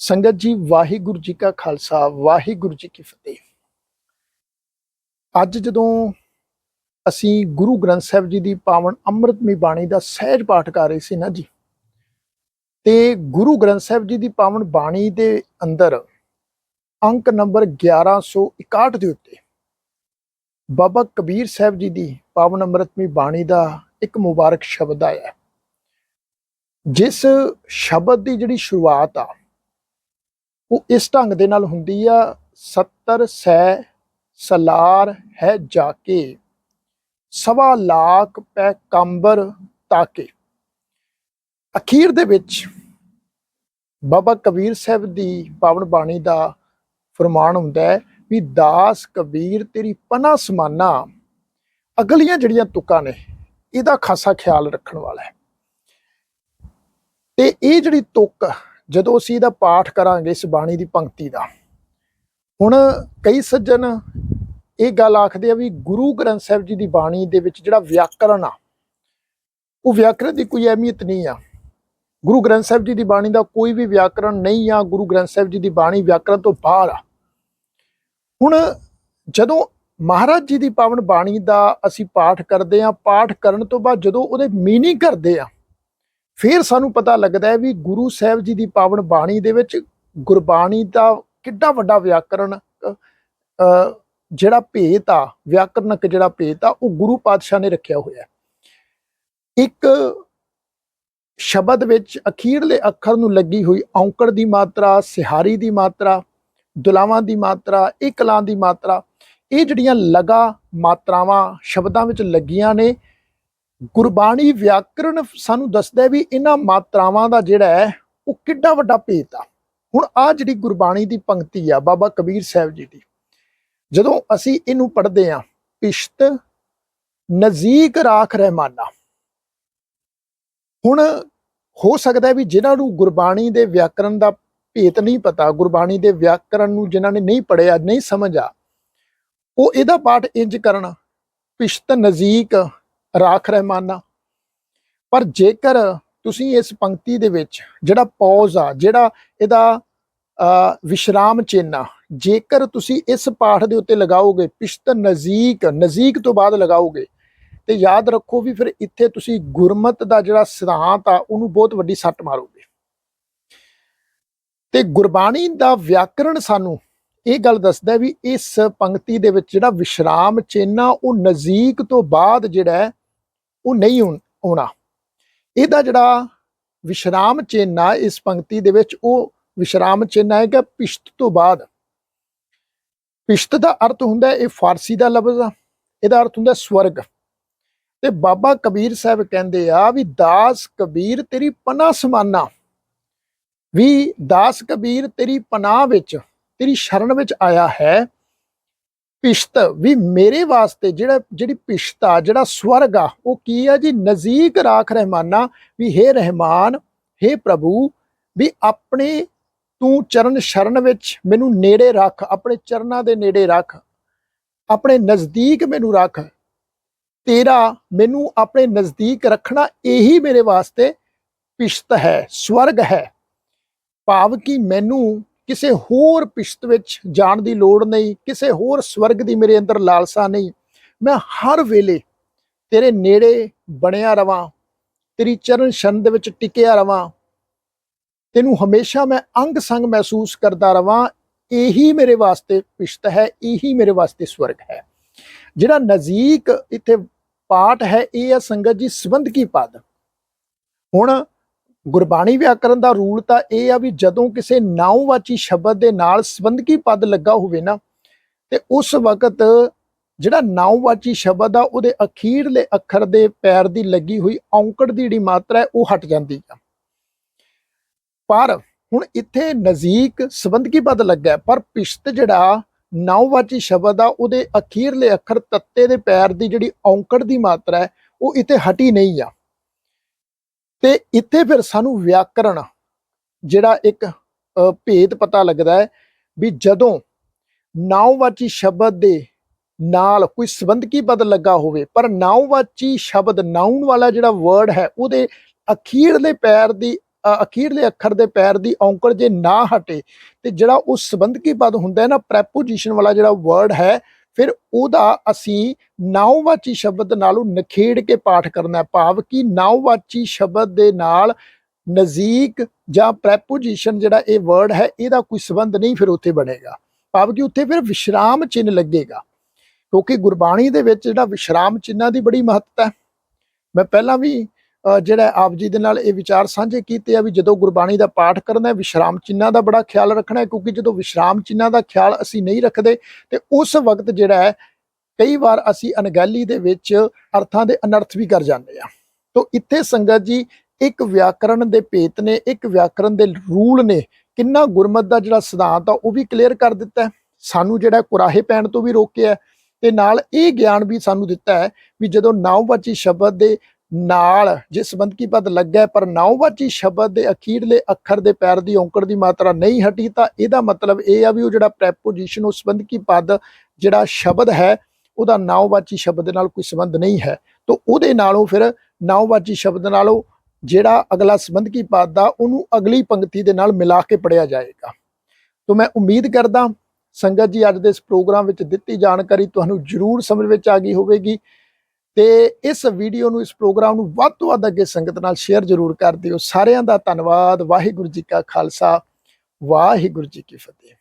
ਸੰਗਤ ਜੀ, ਵਾਹਿਗੁਰੂ ਜੀ ਕਾ ਖਾਲਸਾ, ਵਾਹਿਗੁਰੂ ਜੀ ਕੀ ਫਤਿਹ। ਅੱਜ ਜਦੋਂ ਅਸੀਂ ਗੁਰੂ ਗ੍ਰੰਥ ਸਾਹਿਬ ਜੀ ਦੀ ਪਾਵਨ ਅੰਮ੍ਰਿਤਮਈ ਬਾਣੀ ਦਾ ਸਹਿਜ ਪਾਠ ਕਰ ਰਹੇ ਸੀ ਨਾ ਜੀ, ਤੇ ਗੁਰੂ ਗ੍ਰੰਥ ਸਾਹਿਬ ਜੀ ਦੀ ਪਾਵਨ ਬਾਣੀ ਦੇ ਅੰਦਰ ਅੰਕ ਨੰਬਰ 1161 ਦੇ ਉੱਤੇ ਬਾਬਾ ਕਬੀਰ ਸਾਹਿਬ ਜੀ ਦੀ ਪਾਵਨ ਅੰਮ੍ਰਿਤਮਈ ਬਾਣੀ ਦਾ ਇੱਕ ਮੁਬਾਰਕ ਸ਼ਬਦ ਆਇਆ ਜਿਸ ਸ਼ਬਦ ਦੀ ਜਿਹੜੀ ਸ਼ੁਰੂਆਤ ਆ ਉਹ ਇਸ ਢੰਗ ਦੇ ਨਾਲ ਹੁੰਦੀ ਆ 70 ਸੈ ਸਲਾਰ ਹੈ ਜਾ ਕੇ, ਸਵਾ ਲਾਖ ਪੈ ਕੰਬਰ ਤਾਕੇ। ਅਖੀਰ ਦੇ ਵਿੱਚ ਬਾਬਾ ਕਬੀਰ ਸਾਹਿਬ ਦੀ ਪਾਵਨ ਬਾਣੀ ਦਾ ਫਰਮਾਨ ਹੁੰਦਾ ਹੈ ਵੀ, ਦਾਸ ਕਬੀਰ, ਤੇਰੀ ਪਨਾ ਸਮਾਨਾ, ਅਗਲੀਆਂ ਜਿਹੜੀਆਂ ਤੁਕਾਂ ਨੇ, ਇਹਦਾ ਖਾਸਾ ਖਿਆਲ ਰੱਖਣ ਵਾਲਾ ਹੈ। ਤੇ ਇਹ ਜਿਹੜੀ ਤੁਕ ਜਦੋਂ ਅਸੀਂ ਇਹਦਾ ਪਾਠ ਕਰਾਂਗੇ ਇਸ ਬਾਣੀ ਦੀ ਪੰਕਤੀ ਦਾ, ਹੁਣ ਕਈ ਸੱਜਣ ਇਹ ਗੱਲ ਆਖਦੇ ਆ ਵੀ ਗੁਰੂ ਗ੍ਰੰਥ ਸਾਹਿਬ ਜੀ ਦੀ ਬਾਣੀ ਦੇ ਵਿੱਚ ਜਿਹੜਾ ਵਿਆਕਰਣ ਆ, ਉਹ ਵਿਆਕਰਣ ਦੀ ਕੋਈ ਅਹਿਮੀਅਤ ਨਹੀਂ ਆ। ਗੁਰੂ ਗ੍ਰੰਥ ਸਾਹਿਬ ਜੀ ਦੀ ਬਾਣੀ ਦਾ ਕੋਈ ਵੀ ਵਿਆਕਰਣ ਨਹੀਂ ਆ, ਗੁਰੂ ਗ੍ਰੰਥ ਸਾਹਿਬ ਜੀ ਦੀ ਬਾਣੀ ਵਿਆਕਰਣ ਤੋਂ ਬਾਹਰ ਆ। ਹੁਣ ਜਦੋਂ ਮਹਾਰਾਜ ਜੀ ਦੀ ਪਾਵਨ ਬਾਣੀ ਦਾ ਅਸੀਂ ਪਾਠ ਕਰਦੇ ਆ, ਪਾਠ ਕਰਨ ਤੋਂ ਬਾਅਦ ਜਦੋਂ ਉਹਦੇ ਮੀਨਿੰਗ ਕਰਦੇ ਆ ਫਿਰ ਸਾਨੂੰ ਪਤਾ ਲੱਗਦਾ ਹੈ ਵੀ ਗੁਰੂ ਸਾਹਿਬ ਜੀ ਦੀ ਪਾਵਨ ਬਾਣੀ ਦੇ ਵਿੱਚ ਗੁਰਬਾਣੀ ਦਾ ਕਿੱਡਾ ਵੱਡਾ ਵਿਆਕਰਨ ਅ, ਜਿਹੜਾ ਭੇਤ ਆ ਵਿਆਕਰਨਕ ਜਿਹੜਾ ਭੇਤ ਆ ਉਹ ਗੁਰੂ ਪਾਤਸ਼ਾਹ ਨੇ ਰੱਖਿਆ ਹੋਇਆ ਇੱਕ ਸ਼ਬਦ ਵਿੱਚ ਅਖੀਰਲੇ ਅੱਖਰ ਨੂੰ ਲੱਗੀ ਹੋਈ ਔਂਕੜ ਦੀ ਮਾਤਰਾ ਸਿਹਾਰੀ ਦੀ ਮਾਤਰਾ ਦੁਲਾਵਾਂ ਦੀ ਮਾਤਰਾ ਇਕਲਾਂ ਦੀ ਮਾਤਰਾ ਇਹ ਜਿਹੜੀਆਂ ਲਗਾ ਮਾਤਰਾਵਾਂ ਸ਼ਬਦਾਂ ਵਿੱਚ ਲੱਗੀਆਂ ਨੇ ਗੁਰਬਾਣੀ ਵਿਆਕਰਣ ਸਾਨੂੰ ਦੱਸਦਾ ਹੈ ਵੀ ਇਹਨਾਂ ਮਾਤਰਾਵਾਂ ਦਾ ਜਿਹੜਾ ਹੈ, ਉਹ ਕਿੱਡਾ ਵੱਡਾ ਭੇਤ ਆ। ਹੁਣ ਆ ਜਿਹੜੀ ਗੁਰਬਾਣੀ ਦੀ ਪੰਕਤੀ ਆ, ਬਾਬਾ ਕਬੀਰ ਸਾਹਿਬ ਜੀ ਦੀ, ਜਦੋਂ ਅਸੀਂ ਇਹਨੂੰ ਪੜ੍ਹਦੇ ਆ ਪਿਸ਼ਤ ਨਜ਼ੀਕ ਰਾਖ ਰਹਿਮਾਨਾ। ਹੁਣ ਹੋ ਸਕਦਾ ਵੀ ਜਿਨ੍ਹਾਂ ਨੂੰ ਗੁਰਬਾਣੀ ਦੇ ਵਿਆਕਰਣ ਦਾ ਭੇਤ ਨਹੀਂ ਪਤਾ, ਗੁਰਬਾਣੀ ਦੇ ਵਿਆਕਰਣ ਨੂੰ ਜਿਨ੍ਹਾਂ ਨੇ ਨਹੀਂ ਪੜਿਆ ਨਹੀਂ ਸਮਝ ਆ ਉਹ ਇਹਦਾ ਪਾਠ ਇੰਜ ਕਰਨ, ਪਿਸ਼ਤ ਨਜ਼ੀਕ ਰਾਖ ਰਹਿਮਾਨਾ। ਪਰ ਜੇਕਰ ਤੁਸੀਂ ਇਸ ਪੰਕਤੀ ਦੇ ਵਿੱਚ ਜਿਹੜਾ ਪੌਜ਼ ਆ ਜਿਹੜਾ ਇਹਦਾ ਅ, ਵਿਸ਼ਰਾਮ ਚਿੰਨ੍ਹ ਜੇਕਰ ਤੁਸੀਂ ਇਸ ਪਾਠ ਦੇ ਉੱਤੇ ਲਗਾਓਗੇ ਪਿਸ਼ਤ ਨਜ਼ੀਕ ਨਜ਼ੀਕ ਤੋਂ ਬਾਅਦ ਲਗਾਓਗੇ ਤੇ ਯਾਦ ਰੱਖੋ ਵੀ ਫਿਰ ਇੱਥੇ ਤੁਸੀਂ ਗੁਰਮਤ ਦਾ ਜਿਹੜਾ ਸਿਧਾਂਤ ਆ ਉਹਨੂੰ ਬਹੁਤ ਵੱਡੀ ਸੱਟ ਮਾਰੋਗੇ। ਤੇ ਗੁਰਬਾਣੀ ਦਾ ਵਿਆਕਰਣ ਸਾਨੂੰ ਇਹ ਗੱਲ ਦੱਸਦਾ ਵੀ ਇਸ ਪੰਕਤੀ ਦੇ ਵਿੱਚ ਜਿਹੜਾ ਵਿਸ਼ਰਾਮ ਚਿੰਨ੍ਹ ਉਹ ਨਜ਼ੀਕ ਤੋਂ ਬਾਅਦ ਜਿਹੜਾ ਉਹ ਨਹੀਂ ਆਉਣਾ ਇਹਦਾ ਜਿਹੜਾ ਵਿਸ਼ਰਾਮ ਚਿੰਨ੍ਹ ਆ, ਇਸ ਪੰਕਤੀ ਦੇ ਵਿੱਚ ਉਹ ਵਿਸ਼ਰਾਮ ਚਿੰਨ੍ਹ ਹੈ ਕਿ ਪਿਸ਼ਤ ਤੋਂ ਬਾਅਦ। ਪਿਸ਼ਤ ਦਾ ਅਰਥ ਹੁੰਦਾ ਇਹ ਫਾਰਸੀ ਦਾ ਲਫ਼ਜ਼ ਆ, ਇਹਦਾ ਅਰਥ ਹੁੰਦਾ ਸਵਰਗ। ਤੇ ਬਾਬਾ ਕਬੀਰ ਸਾਹਿਬ ਕਹਿੰਦੇ ਆ ਵੀ ਦਾਸ ਕਬੀਰ ਤੇਰੀ ਪਨਾ ਸਮਾਨਾ। ਵੀ ਦਾਸ ਕਬੀਰ ਤੇਰੀ ਪਨਾਹ ਵਿੱਚ, ਤੇਰੀ ਸ਼ਰਨ ਵਿੱਚ ਆਇਆ ਹੈ ਪਿਸ਼ਤ ਵੀ ਮੇਰੇ ਵਾਸਤੇ ਜਿਹੜਾ, ਜਿਹੜੀ ਪਿਸ਼ਤ ਆ, ਜਿਹੜਾ ਸਵਰਗ ਆ, ਉਹ ਕੀ ਆ ਜੀ? ਨਜ਼ੀਕ ਰਾਖ ਰਹਿਮਾਨਾ, ਵੀ ਹੇ ਰਹਿਮਾਨ, ਹੇ ਪ੍ਰਭੂ, ਵੀ ਆਪਣੇ ਤੂੰ ਚਰਨ ਸ਼ਰਨ ਵਿੱਚ ਮੈਨੂੰ ਨੇੜੇ ਰੱਖ, ਆਪਣੇ ਚਰਨਾਂ ਦੇ ਨੇੜੇ ਰੱਖ, ਆਪਣੇ ਨਜ਼ਦੀਕ ਮੈਨੂੰ ਰੱਖ, ਤੇਰਾ ਮੈਨੂੰ ਆਪਣੇ ਨਜ਼ਦੀਕ ਰੱਖਣਾ ਇਹੀ ਮੇਰੇ ਵਾਸਤੇ ਪਿਸ਼ਤ ਹੈ, ਸਵਰਗ ਹੈ। ਭਾਵ ਕਿ ਮੈਨੂੰ ਕਿਸੇ ਹੋਰ ਪਿਸ਼ਤ ਵਿੱਚ ਜਾਣ ਦੀ ਲੋੜ ਨਹੀਂ, ਕਿਸੇ ਹੋਰ ਸਵਰਗ ਦੀ ਮੇਰੇ ਅੰਦਰ ਲਾਲਸਾ ਨਹੀਂ। ਮੈਂ ਹਰ ਵੇਲੇ ਤੇਰੇ ਨੇੜੇ ਬਣਿਆ ਰਵਾਂ, ਤੇਰੀ ਚਰਨ ਸ਼ਨ ਦੇ ਵਿੱਚ ਟਿਕਿਆ ਰਵਾਂ। ਤੈਨੂੰ ਹਮੇਸ਼ਾ ਮੈਂ ਅੰਗ ਸੰਗ ਮਹਿਸੂਸ ਕਰਦਾ ਰਵਾਂ, ਇਹੀ ਮੇਰੇ ਵਾਸਤੇ ਪਿਸ਼ਤ ਹੈ, ਇਹੀ ਮੇਰੇ ਵਾਸਤੇ ਸਵਰਗ ਹੈ। ਜਿਹੜਾ ਨਜ਼ੀਕ ਇੱਥੇ ਪਾਠ ਹੈ, ਇਹ ਹੈ ਸੰਗਤ ਜੀ ਸੰਬੰਧਕੀ ਪਦ। ਹੁਣ ਗੁਰਬਾਣੀ ਵਿਆਕਰਨ ਦਾ ਰੂਲ ਤਾਂ ਇਹ ਆ ਵੀ ਜਦੋਂ ਕਿਸੇ ਨਾਉਵਾਚੀ ਸ਼ਬਦ ਦੇ ਨਾਲ ਸੰਬੰਧਕੀ ਪਦ ਲੱਗਾ ਹੋਵੇ ਨਾ, ਤੇ ਉਸ ਵਕਤ ਜਿਹੜਾ ਨਾਉਵਾਚੀ ਸ਼ਬਦ ਆ, ਉਹਦੇ ਅਖੀਰਲੇ ਅੱਖਰ ਦੇ ਪੈਰ ਦੀ ਲੱਗੀ ਹੋਈ ਔਂਕੜ ਦੀ ਜਿਹੜੀ ਮਾਤਰਾ ਹੈ, ਉਹ ਹਟ ਜਾਂਦੀ ਆ। ਪਰ ਹੁਣ ਇੱਥੇ ਨਜ਼ੀਕ ਸੰਬੰਧਕੀ ਪਦ ਲੱਗਾ ਪਰ ਪਿਸ਼ਤ ਜਿਹੜਾ ਨਾਉਵਾਚੀ ਸ਼ਬਦ ਆ, ਉਹਦੇ ਅਖੀਰਲੇ ਅੱਖਰ ਤੱਤੇ ਦੇ ਪੈਰ ਦੀ ਜਿਹੜੀ ਔਂਕੜ ਦੀ ਮਾਤਰਾ ਹੈ, ਉਹ ਇੱਥੇ ਹਟੀ ਨਹੀਂ ਆ। ਤੇ ਇੱਥੇ ਫਿਰ ਸਾਨੂੰ ਵਿਆਕਰਣ, ਜਿਹੜਾ ਇੱਕ ਭੇਦ ਪਤਾ ਲੱਗਦਾ ਹੈ ਵੀ ਜਦੋਂ ਨਾਉਵਾਚੀ ਸ਼ਬਦ ਦੇ ਨਾਲ ਕੋਈ ਸੰਬੰਧਕੀ ਪਦ ਲੱਗਾ ਹੋਵੇ, ਪਰ ਨਾਉਵਾਚੀ ਸ਼ਬਦ ਨਾਉਨ ਵਾਲਾ ਜਿਹੜਾ ਵਰਡ ਹੈ, ਉਹਦੇ ਅਖੀਰਲੇ ਪੈਰ ਦੀ ਅਖੀਰਲੇ ਅੱਖਰ ਦੇ ਪੈਰ ਦੀ ਔਂਕੜ ਜੇ ਨਾ ਹਟੇ, ਤੇ ਜਿਹੜਾ ਉਹ ਸੰਬੰਧਕੀ ਪਦ ਹੁੰਦਾ ਹੈ ਨਾ ਪ੍ਰੈਪੋਜੀਸ਼ਨ ਵਾਲਾ ਜਿਹੜਾ ਵਰਡ ਹੈ ਫਿਰ ਉਹਦਾ ਅਸੀਂ ਨਾਉਵਾਚੀ ਸ਼ਬਦ ਨਾਲੋਂ ਨਖੇੜ ਕੇ ਪਾਠ ਕਰਨਾ ਹੈ ਭਾਵ ਕਿ ਨਾਉਵਾਚੀ ਸ਼ਬਦ ਦੇ ਨਾਲ ਨਜ਼ੀਕ ਜਾਂ ਪ੍ਰੈਪੋਜੀਸ਼ਨ ਜਿਹੜਾ ਇਹ ਵਰਡ ਹੈ, ਇਹਦਾ ਕੋਈ ਸੰਬੰਧ ਨਹੀਂ ਫਿਰ ਉੱਥੇ ਬਣੇਗਾ। ਭਾਵ ਕਿ ਉੱਥੇ ਫਿਰ ਵਿਸ਼ਰਾਮ ਚਿੰਨ੍ਹ ਲੱਗੇਗਾ। ਕਿਉਂਕਿ ਗੁਰਬਾਣੀ ਦੇ ਵਿੱਚ ਜਿਹੜਾ ਵਿਸ਼ਰਾਮ ਚਿੰਨਾਂ ਦੀ ਬੜੀ ਮਹੱਤਤਾ ਹੈ। ਮੈਂ ਪਹਿਲਾਂ ਵੀ ਜਿਹੜਾ ਆਪ ਜੀ ਦੇ ਨਾਲ ਇਹ ਵਿਚਾਰ ਸਾਂਝੇ ਕੀਤੇ ਆ ਵੀ ਜਦੋਂ ਗੁਰਬਾਣੀ ਦਾ ਪਾਠ ਕਰਨਾ ਹੈ, ਵਿਸ਼ਰਾਮ ਚਿੰਨਾਂ ਦਾ ਬੜਾ ਖਿਆਲ ਰੱਖਣਾ ਹੈ, ਕਿਉਂਕਿ ਜਦੋਂ ਵਿਸ਼ਰਾਮ ਚਿੰਨਾਂ ਦਾ ਖਿਆਲ ਅਸੀਂ ਨਹੀਂ ਰੱਖਦੇ, ਤੇ ਉਸ ਵਕਤ ਜਿਹੜਾ ਹੈ, ਕਈ ਵਾਰ ਅਸੀਂ ਅਣਗਹਿਲੀ ਦੇ ਵਿੱਚ ਅਰਥਾਂ ਦੇ ਅਨਰਥ ਵੀ ਕਰ ਜਾਂਦੇ ਆ ਤੋ ਇੱਥੇ ਸੰਗਤ ਜੀ, ਇੱਕ ਵਿਆਕਰਣ ਦੇ ਭੇਤ ਨੇ, ਇੱਕ ਵਿਆਕਰਣ ਦੇ ਰੂਲ ਨੇ, ਕਿੰਨਾ ਗੁਰਮਤ ਦਾ ਜਿਹੜਾ ਸਿਧਾਂਤ ਆ, ਉਹ ਵੀ ਕਲੀਅਰ ਕਰ ਦਿੱਤਾ ਸਾਨੂੰ ਜਿਹੜਾ ਕੁਰਾਹੇ ਪੈਣ ਤੋਂ ਵੀ ਰੋਕਿਆ ਹੈ, ਤੇ ਨਾਲ ਇਹ ਗਿਆਨ ਵੀ ਸਾਨੂੰ ਦਿੱਤਾ ਹੈ ਵੀ ਜਦੋਂ ਨਾਉਵਾਚੀ ਸ਼ਬਦ ਦੇ ਨਾਲ ਜੇ ਸੰਬੰਧਕੀ ਪਦ ਲੱਗਾ ਪਰ ਨਾਉਵਾਚੀ ਸ਼ਬਦ ਦੇ ਅਖੀਰਲੇ ਅੱਖਰ ਦੇ ਪੈਰ ਦੀ ਔਂਕੜ ਦੀ ਮਾਤਰਾ ਨਹੀਂ ਹਟੀ, ਤਾਂ ਇਹਦਾ ਮਤਲਬ ਇਹ ਆ ਵੀ ਉਹ ਜਿਹੜਾ ਪ੍ਰੈਪੋਜੀਸ਼ਨ ਉਹ ਸੰਬੰਧਕੀ ਪਦ ਜਿਹੜਾ ਸ਼ਬਦ ਹੈ, ਉਹਦਾ ਨਾਉਵਾਚੀ ਸ਼ਬਦ ਦੇ ਨਾਲ ਕੋਈ ਸੰਬੰਧ ਨਹੀਂ ਹੈ। ਤਾਂ ਉਹਦੇ ਨਾਲੋਂ ਫਿਰ ਨਾਉਵਾਚੀ ਸ਼ਬਦ ਨਾਲੋਂ ਜਿਹੜਾ ਅਗਲਾ ਸੰਬੰਧਕੀ ਪਦ ਦਾ, ਉਹਨੂੰ ਅਗਲੀ ਪੰਕਤੀ ਦੇ ਨਾਲ ਮਿਲਾ ਕੇ ਪੜਿਆ ਜਾਏਗਾ। ਤਾਂ ਮੈਂ ਉਮੀਦ ਕਰਦਾ ਸੰਗਤ ਜੀ ਅੱਜ ਦੇ ਇਸ ਪ੍ਰੋਗਰਾਮ ਵਿੱਚ ਦਿੱਤੀ ਜਾਣਕਾਰੀ ਤੁਹਾਨੂੰ ਜ਼ਰੂਰ ਸਮਝ ਵਿੱਚ ਆ ਗਈ ਹੋਵੇਗੀ। ਤੇ ਇਸ ਵੀਡੀਓ ਨੂੰ, ਇਸ ਪ੍ਰੋਗਰਾਮ ਨੂੰ ਵੱਧ ਤੋਂ ਵੱਧ ਅੱਗੇ ਸੰਗਤ ਨਾਲ ਸ਼ੇਅਰ ਜ਼ਰੂਰ ਕਰ ਦਿਓ। ਸਾਰਿਆਂ ਦਾ ਧੰਨਵਾਦ। ਵਾਹਿਗੁਰੂ ਜੀ ਕਾ ਖਾਲਸਾ। ਵਾਹਿਗੁਰੂ ਜੀ ਕੀ ਫਤਿਹ।